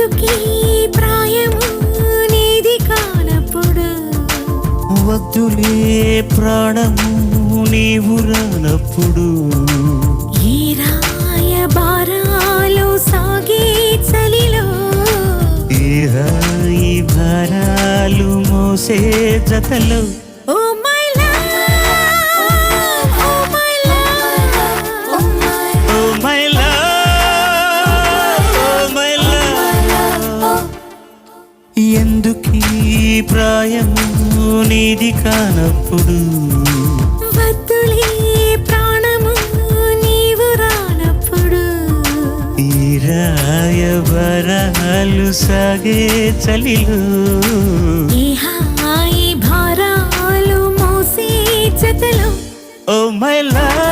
ఎందుకీ ప్రాయము నీది కానప్పుడు. వద్దులే ప్రాణము నీవు రానప్పుడు. ఈ రాయ బారాలు సాగే చలిలో. ఈ హాయి భారాలు మోసే జతలో. ఓ ఎందుకీ ప్రాయము నీది కానప్పుడు? వద్దులే ప్రాణము నీవు రానప్పుడు. ఈ రాయ వరాలు సాగే చలిలో. ఈ హాయి భారాలు మోసే జతలో. Oh my love